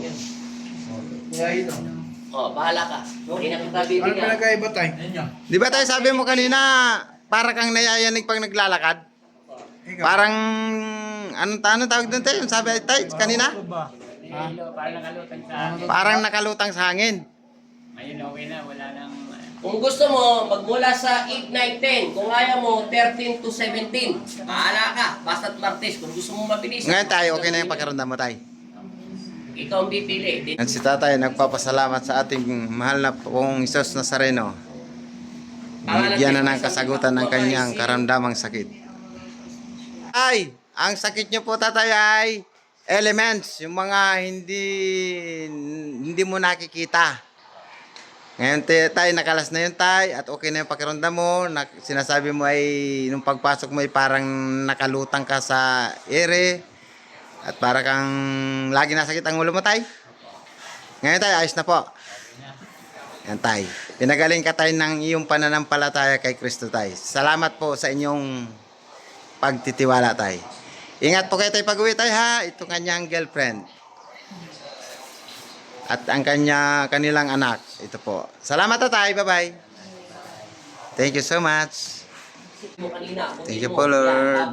yun. Kaya ito. Oh, bahala ka. Hindi na kita Ano bibigyan. pinagkaiba tayo? Di ba tayo sabi mo kanina, para kang nayayanig pag naglalakad? Ikaw. Parang, anong, anong tawag doon tayo? Sabi tayo kanina? Parang nakalutang sa akin. Parang nakalutang sa hangin. Ngayon, okay na. Wala nang... Kung gusto mo, magmula sa 8, 9, 10. Kung ayaw mo, 13 to 17. Bahala ka. Basta't Martes. Kung gusto mo mabilis. Ngayon tayo, okay na yung pakiramdam mo tayo. Ikaw ang pipili. At si tatay, nagpapasalamat sa ating mahal na pong Isos Nazareno. Bigyan na ng kasagutan ng kanyang karamdamang sakit. Ay, ang sakit niyo po tatay ay elements, yung mga hindi hindi mo nakikita. Ngayon te- tay, nakalas na yun tay at okay na yung pakiramdam mo. Na, sinasabi mo ay nung pagpasok mo ay parang nakalutang ka sa ere at para kang lagi nasakit ang ulo mo tay. Ngayon tay, ayos na po. Yan tay. Pinagaling ka tay ng iyong pananampalataya kay Kristo tay. Salamat po sa inyong pagtitiwala tay. Ingat po kayo tay pag-uwi tay ha. Ito kanyang girlfriend. At ang kanya kanilang anak. Ito po. Salamat tay. Bye-bye. Thank you so much. Thank you po, Lord.